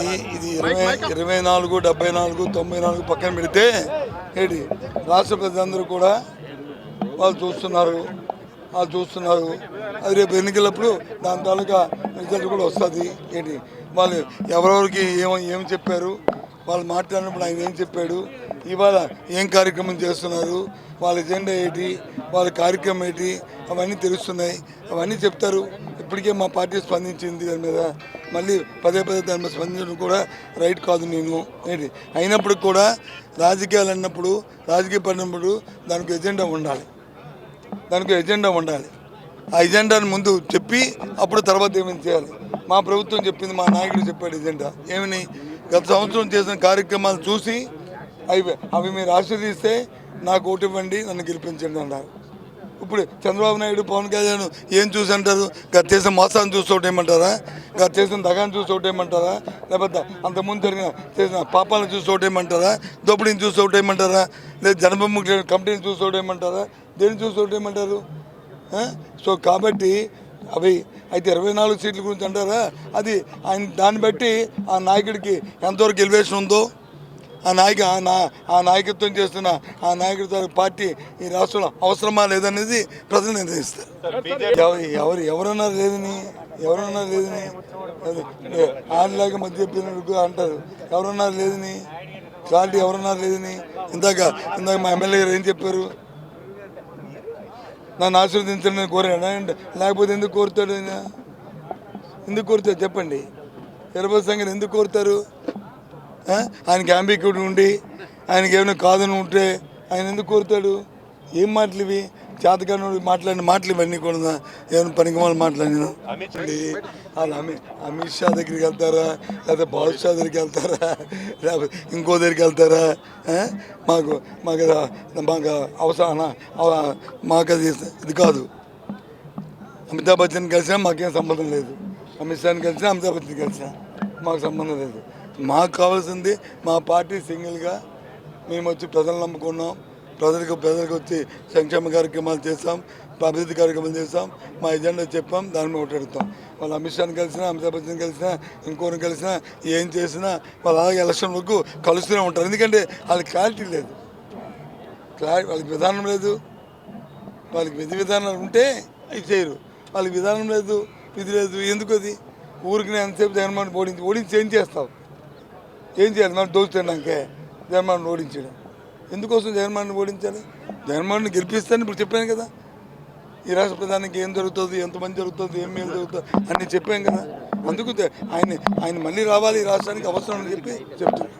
ఇది ఇది ఇరవై ఇరవై నాలుగు డెబ్బై నాలుగు తొంభై నాలుగు పక్కన పెడితే ఏంటి? రాష్ట్ర ప్రజలందరూ కూడా వాళ్ళు చూస్తున్నారు. వాళ్ళు చూస్తున్నారు. అది రేపు ఎన్నికలప్పుడు దాని తాలూకా రిజల్ట్ కూడా వస్తుంది. ఏంటి? వాళ్ళు ఎవరెవరికి ఏం ఏం చెప్పారు? వాళ్ళు మాట్లాడినప్పుడు ఆయన ఏం చెప్పాడు? ఇవాళ ఏం కార్యక్రమం చేస్తున్నారు? వాళ్ళ ఎజెండా ఏంటి? వాళ్ళ కార్యక్రమం ఏంటి? అవన్నీ తెలుస్తున్నాయి. అవన్నీ చెప్తారు. ఇప్పటికే మా పార్టీ స్పందించింది దాని మీద. మళ్ళీ పదే పదే దాని స్పందించడం కూడా రైట్ కాదు నేను. ఏంటి? అయినప్పటికి కూడా రాజకీయాలు అన్నప్పుడు రాజకీయ పడినప్పుడు దానికి ఎజెండా ఉండాలి. దానికి ఎజెండా ఉండాలి. ఆ ఎజెండాను ముందు చెప్పి అప్పుడు తర్వాత ఏమైనా చేయాలి. మా ప్రభుత్వం చెప్పింది మా నాయకుడు చెప్పాడు ఎజెండా. ఏమని? గత సంవత్సరం చేసిన కార్యక్రమాలు చూసి అవి అవి మీరు ఆశీర్దిస్తే నాకు ఓటు ఇవ్వండి నన్ను గెలిపించండి అన్నారు. ఇప్పుడు చంద్రబాబు నాయుడు పవన్ కళ్యాణ్ ఏం చూసి అంటారు? గత చేసిన మోసాన్ని చూస్తూ ఏమంటారా గత చేసిన దగాన్ని చూసి ఓటేయమంటారా? లేకపోతే అంతకుముందు జరిగిన చేసిన పాపాలను చూసి ఓటేయమంటారా? దోపిడీని చూసి ఓటేయమంటారా? లేదా జనభూమి కంపెనీని చూసి ఓటేయమంటారా? దేన్ని చూసి ఆ? సో కాబట్టి అవి అయితే ఇరవై నాలుగు సీట్ల గురించి అంటారా? అది ఆయన దాన్ని బట్టి ఆ నాయకుడికి ఎంతవరకు ఎలివేషన్ ఉందో ఆ నాయక ఆ నా ఆ నాయకత్వం చేస్తున్న ఆ నాయకుడి పార్టీ ఈ రాష్ట్రంలో అవసరమా లేదనేది ప్రజలు నిర్ణయిస్తారు. ఎవరు ఎవరు ఎవరన్నారు లేదని ఎవరన్నా లేదని? ఆడలేక మధ్య చెప్పినట్టు అంటారు. ఎవరన్నా లేదని? క్లారిటీ ఎవరన్నా లేదని? ఇందాక ఇందాక మా ఎమ్మెల్యే గారు ఏం చెప్పారు? నన్ను ఆశీర్వదించండి కోరాడు లేకపోతే ఎందుకు కోరుతాడు ఆయన? ఎందుకు కోరుతాడు? చెప్పండి. తిరుపతి సంఘం ఎందుకు కోరుతారు? ఆయనకి అంబికుడు ఉండి ఆయనకి ఏమైనా కాదని ఉంటే ఆయన ఎందుకు కోరుతాడు? ఏం మాటలు ఇవి? చేతకానుడు మాట్లాడిన మాటలు ఇవన్నీ కూడా ఏమైనా పనికి వాళ్ళు మాట్లాడిన? వాళ్ళు అమిత్ అమిత్ షా దగ్గరికి వెళ్తారా? లేకపోతే బాద్ షా దగ్గరికి వెళ్తారా? లేకపోతే ఇంకో దగ్గరికి వెళ్తారా? మాకు మాకు మాకు అవసరం అవ- మాకు అది ఇది కాదు. అమితాబ్ బచ్చన్ కలిసినా మాకేం సంబంధం లేదు. అమిత్ షాని కలిసినా అమితాబ్ బచ్చన్ కలిసినా మాకు సంబంధం లేదు. మాకు కావాల్సింది మా పార్టీ సింగిల్గా మేము వచ్చి ప్రజలు నమ్ముకున్నాం. ప్రజలకు ప్రజలకు వచ్చి సంక్షేమ కార్యక్రమాలు చేస్తాం అభివృద్ధి కార్యక్రమాలు చేస్తాం మా ఎజెండా చెప్పాం దాని మీద ఓటాడుతాం. వాళ్ళు అమిత్ షాని కలిసినా అమితాబ్ బచ్చన్ కలిసినా ఇంకోరిని కలిసినా ఏం చేసినా వాళ్ళు అలాగే ఎలక్షన్ వరకు కలుస్తూనే ఉంటారు. ఎందుకంటే వాళ్ళకి క్లారిటీ లేదు. క్లారిటీ వాళ్ళకి విధానం లేదు. వాళ్ళకి విధి విధానాలు ఉంటే అవి చేయరు. వాళ్ళకి విధానం లేదు విధి లేదు ఎందుకు అది? ఊరికి నేను ఎంతసేపు జగన్మోహన్ ఓడించి ఓడించి ఏం చేస్తావు? ఏం చేయాలి? మనం దోచుతున్నాకే జగన్మోహన్ ఓడించడం. ఎందుకోసం జగన్మోహన్ ఓడించాలి? జగన్మోహన్ గెలిపిస్తాను ఇప్పుడు చెప్పాను కదా. ఈ రాష్ట్ర ప్రధానికి ఏం జరుగుతుంది ఎంతమంది జరుగుతుంది ఏం మేలు జరుగుతుంది అన్నీ చెప్పాం కదా. అందుకు ఆయన ఆయన మళ్ళీ రావాలి ఈ రాష్ట్రానికి అవసరం అని చెప్పి చెప్తున్నాను.